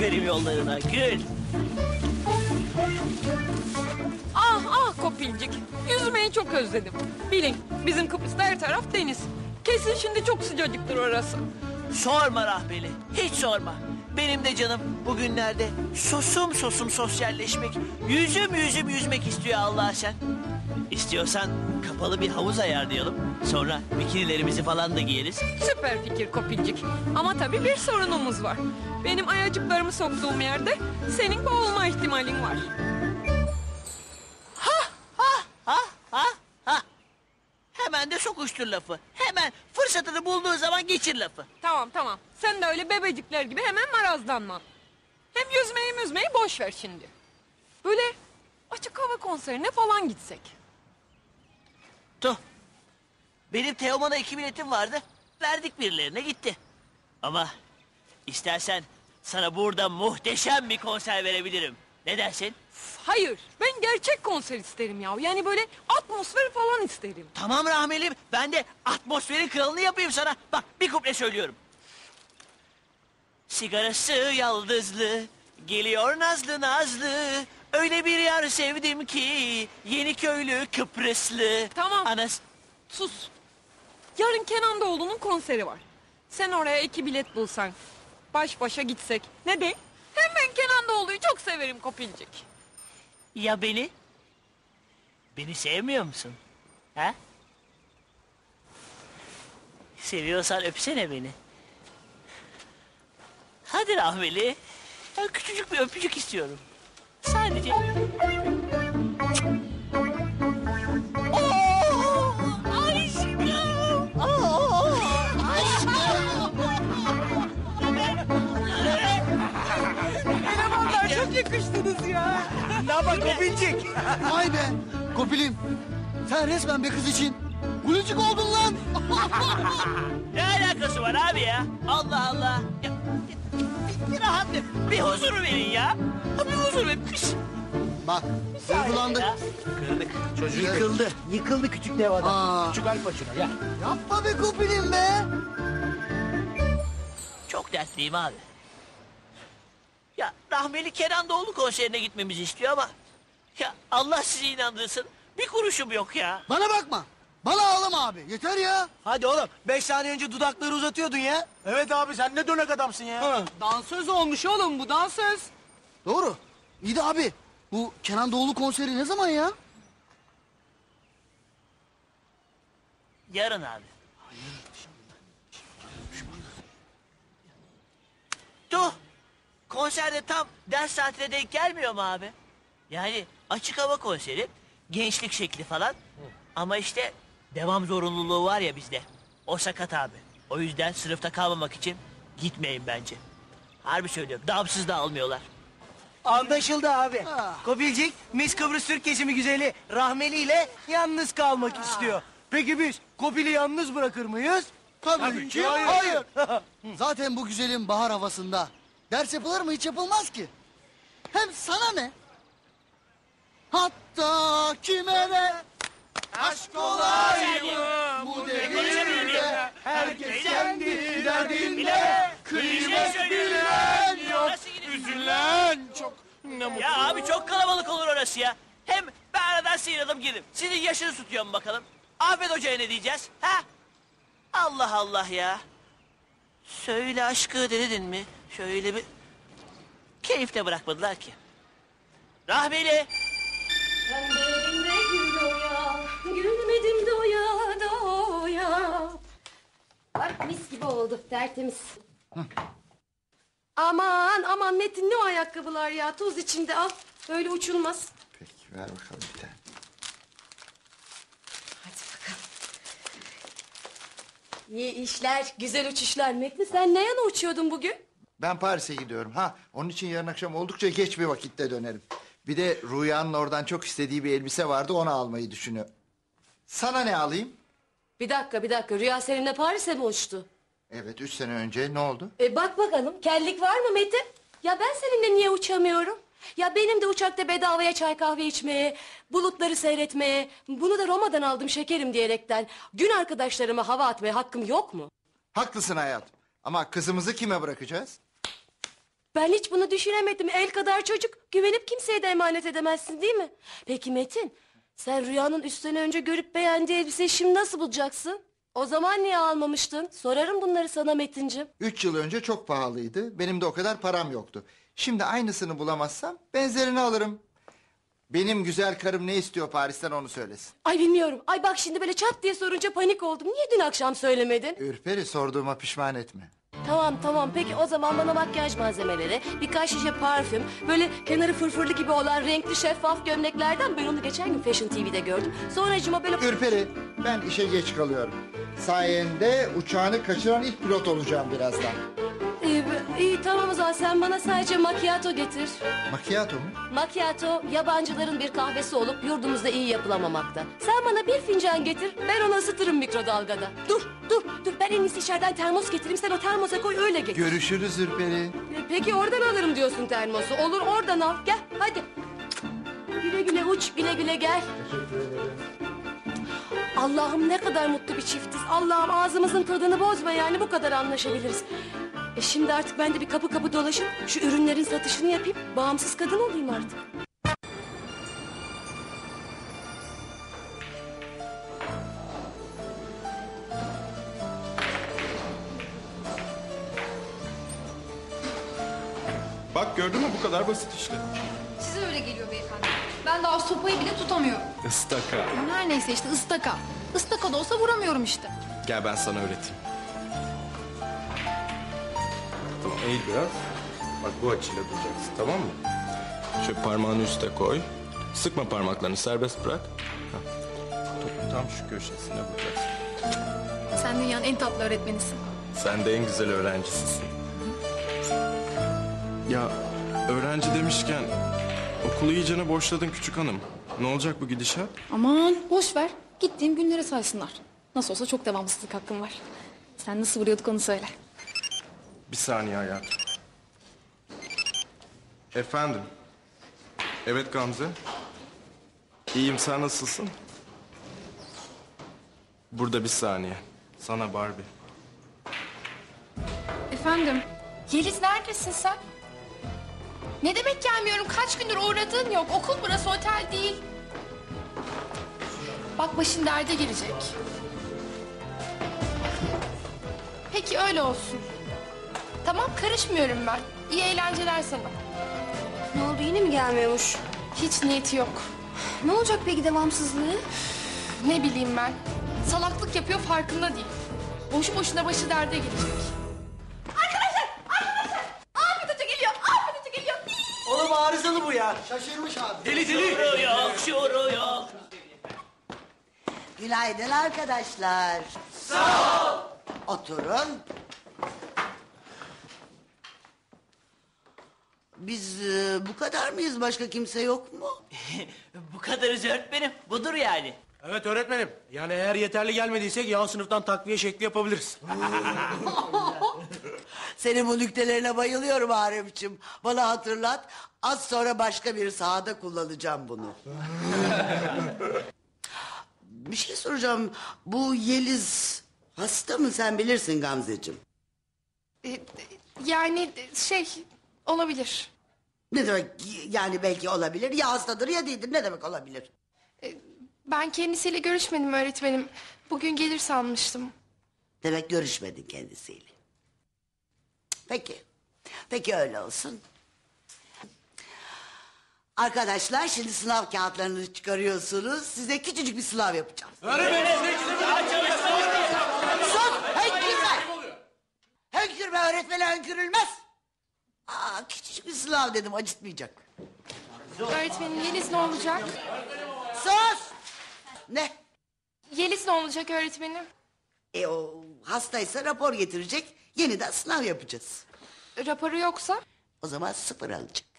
dökerim yollarına gül. Ah ah Kopilcik. Yüzmeyi çok özledim. Bilin bizim Kıbrıs'ta her taraf deniz. Kesin şimdi çok sıcacıktır orası. Sorma rahbeli, hiç sorma. Benim de canım bugünlerde sosum sosum sosyalleşmek, yüzüm yüzüm yüzmek istiyor Allah sen. İstiyorsan kapalı bir havuz ayarlayalım. Sonra bikinilerimizi falan da giyeriz. Süper fikir Kopilcik. Ama tabii bir sorunumuz var. Benim ayacıklarımı soktuğum yerde senin boğulma ihtimalin var. Ha ha ha. Hemen de sokuştur lafı. Hemen fırsatını bulduğu zaman geçir lafı. Tamam tamam. Sen de öyle bebecikler gibi hemen marazlanma. Hem yüzmeyi müzmeyi boş ver şimdi. Böyle açık hava konserine falan gitsek. Tuh. Benim Teoman'a iki biletim vardı. Verdik birilerine gitti. Ama istersen sana burada muhteşem bir konser verebilirim. Ne dersin? Hayır, ben gerçek konser isterim ya. Yani böyle atmosfer falan isterim. Tamam rahmelim. Ben de atmosferin kralını yapayım sana. Bak bir kuple söylüyorum. Sigarası yaldızlı, geliyor nazlı nazlı. Öyle bir yar sevdim ki, yeni köylü Kıbrıslı. Tamam. Anas... Sus. Yarın Kenan Doğulu'nun konseri var. Sen oraya iki bilet bulsan, baş başa gitsek. Ne de? Hem ben Kenan Doğulu'yu çok severim Kopilcik. Ya beni? Beni sevmiyor musun? Ha? Seviyorsan öpsene beni. Hadi rahmeli. Ben küçücük bir öpücük istiyorum. Sadece. Çok yakıştınız ya. Bak öpücük. Vay be! Kopilim, sen resmen bir kız için gülücük oldun lan! Ne alakası var abi ya? Allah Allah. Ya, bir, bir rahat bir, bir huzur verin ya. Bir huzur verin. Piş. Bak, duygulandık. Ya. Kırdık. Çocuğu Yıkıldı. Yıkıldı küçük dev adam. Aa. Küçük alfa şuna gel. Yapma be Kopilim be! Çok dertliyim abi. Rahmeli Kenan Doğulu konserine gitmemizi istiyor ama... Ya Allah sizi inandırsın. Bir kuruşum yok ya. Bana bakma! Bana ağlama abi, yeter ya! Hadi oğlum. Beş saniye önce dudakları uzatıyordun ya. Evet abi sen ne dönek adamsın ya. Dansöz olmuş oğlum bu dansöz. Doğru. İyi de abi, bu Kenan Doğulu konseri ne zaman ya? Yarın abi. Dur. Konserde tam ders saatine denk gelmiyor mu abi? Yani açık hava konseri, gençlik şekli falan. Ama işte devam zorunluluğu var ya bizde. O sakat abi. O yüzden sınıfta kalmamak için gitmeyin bence. Harbi söylüyorum. Damsız da almıyorlar. Anlaşıldı abi. Kopilcik Miss Kıbrıs Türk kesimi güzeli Rahmeli ile yalnız kalmak istiyor. Peki biz Kopil'i yalnız bırakır mıyız? Tabii, ki hayır. Zaten bu güzelin bahar havasında ders yapılır mı? Hiç yapılmaz ki. Hem sana ne? Hatta kime ne? Aşk olay mı bu devirde? Herkes kendi derdinde. Kıymet bilen yok. Üzülen çok Ya abi çok kalabalık olur orası ya. Hem ben aradan sıyrıldım girdim. Sizin yaşınız tutuyor mu bakalım? Ahmet Hoca'ya ne diyeceğiz? Ha? Allah Allah ya. Söyle aşkı dedin mi? Şöyle bir... Keyifte bırakmadılar ki. Rahmeli. Gül doya, gülmedim doya doya. Bak mis gibi oldu, tertemiz. aman aman Metin ne o ayakkabılar ya, toz içinde al. Böyle uçulmaz. Peki ver bakalım bir tane. Hadi bakalım. İyi işler, güzel uçuşlar. Metin sen ne yana uçuyordun bugün? Ben Paris'e gidiyorum. Ha, onun için yarın akşam oldukça geç bir vakitte dönerim. Bir de Rüya'nın oradan çok istediği bir elbise vardı, onu almayı düşünüyor. Sana ne alayım? Bir dakika bir dakika, Rüya seninle Paris'e mi uçtu? Evet, üç sene önce ne oldu? E bak bakalım, kellik var mı Metin? Ya ben seninle niye uçamıyorum? Ya benim de uçakta bedavaya çay kahve içmeye, bulutları seyretmeye, bunu da Roma'dan aldım şekerim diyerekten gün arkadaşlarıma hava atmaya hakkım yok mu? Haklısın hayatım. Ama kızımızı kime bırakacağız? Ben hiç bunu düşünemedim. El kadar çocuk. Güvenip kimseye de emanet edemezsin değil mi? Peki Metin, sen rüyanın üstten önce görüp beğendiği elbiseyi şimdi nasıl bulacaksın? O zaman niye almamıştın? Sorarım bunları sana Metin'cim. Üç yıl önce çok pahalıydı. Benim de o kadar param yoktu. Şimdi aynısını bulamazsam benzerini alırım. Benim güzel karım ne istiyor Paris'ten onu söylesin. Ay bilmiyorum. Ay bak şimdi böyle çat diye sorunca panik oldum. Niye dün akşam söylemedin? Ürperi sorduğuma pişman etme. Tamam tamam peki o zaman bana makyaj malzemeleri, birkaç şişe parfüm, böyle kenarı fırfırlı gibi olan renkli şeffaf gömleklerden ben onu geçen gün Fashion TV'de gördüm. Sonracıma böyle... Ürperi ben işe geç kalıyorum. Sayende uçağını kaçıran ilk pilot olacağım birazdan. İyi, tamam o zaman sen bana sadece macchiato getir. Macchiato mu? Macchiato yabancıların bir kahvesi olup yurdumuzda iyi yapılamamakta. Sen bana bir fincan getir ben onu ısıtırım mikrodalgada. Dur dur dur ben en iyisi içeriden termos getireyim sen o termosa koy öyle getir. Görüşürüz Ürperi. E, Peki oradan alırım diyorsun termosu. Olur oradan al. Gel hadi. Güle güle uç, güle güle gel. Allah'ım ne kadar mutlu bir çiftiz. Allah'ım ağzımızın tadını bozma yani bu kadar anlaşabiliriz. E şimdi artık ben de bir kapı kapı dolaşıp şu ürünlerin satışını yapayım. Bağımsız kadın olayım artık. Bak gördün mü bu kadar basit işte. Size öyle geliyor beyefendi. Ben daha sopayı bile tutamıyorum. Istaka. Her neyse işte ıstaka. Istaka da olsa vuramıyorum işte. Gel ben sana öğreteyim. Tamam eğil biraz. Bak bu açıyla duracaksın tamam mı? Şöyle parmağını üste koy. Sıkma parmaklarını serbest bırak. Hah. Topu tam şu köşesine vuracaksın. Sen dünyanın en tatlı öğretmenisin. Sen de en güzel öğrencisisin. Ya öğrenci demişken okulu iyicene borçladın küçük hanım. Ne olacak bu gidişat? Aman boş ver. Gittiğim günlere saysınlar. Nasıl olsa çok devamsızlık hakkım var. Sen nasıl vuruyorduk onu söyle. Bir saniye hayatım. Efendim. Evet Gamze. İyiyim sen nasılsın? Burada bir saniye. Sana Barbie. Efendim? Yeliz neredesin sen? Ne demek gelmiyorum? Kaç gündür uğradığın yok. Okul burası otel değil. Bak başın derde girecek. Peki öyle olsun. Tamam karışmıyorum ben. İyi eğlenceler sana. Ne oldu yine mi gelmiyormuş? Hiç niyeti yok. Ne olacak peki devamsızlığı? Ne bileyim ben. Salaklık yapıyor farkında değil. Boşu boşuna başı derde girecek. Oğlum arızalı bu ya. Şaşırmış abi. Deli deli. Yok, şuru yok. Günaydın arkadaşlar. Sağ ol. Oturun. Biz e, bu kadar mıyız? Başka kimse yok mu? Bu kadarız öğretmenim. Budur yani. Evet öğretmenim. Yani eğer yeterli gelmediysek yan sınıftan takviye şekli yapabiliriz. Senin bu nüktelerine bayılıyorum Haremciğim. Bana hatırlat. Az sonra başka bir sahada kullanacağım bunu. bir şey soracağım. Bu Yeliz hasta mı sen bilirsin Gamzeciğim. Ee, yani şey olabilir. Ne demek yani belki olabilir. Ya hastadır ya değildir. Ne demek olabilir? Ben kendisiyle görüşmedim öğretmenim. Bugün gelir sanmıştım. Demek görüşmedin kendisiyle. Peki. Peki öyle olsun. Arkadaşlar şimdi sınav kağıtlarını çıkarıyorsunuz. Size küçücük bir sınav yapacağım. Sus! Hönkürme! Hönkürme öğretmene hönkürülmez. Aa, küçücük bir sınav dedim acıtmayacak. Öğretmenim Yeliz ne olacak? Sus! Ne? Yeliz ne olacak öğretmenim? E o hastaysa rapor getirecek. Yeniden sınav yapacağız. Raporu yoksa? O zaman sıfır alacak.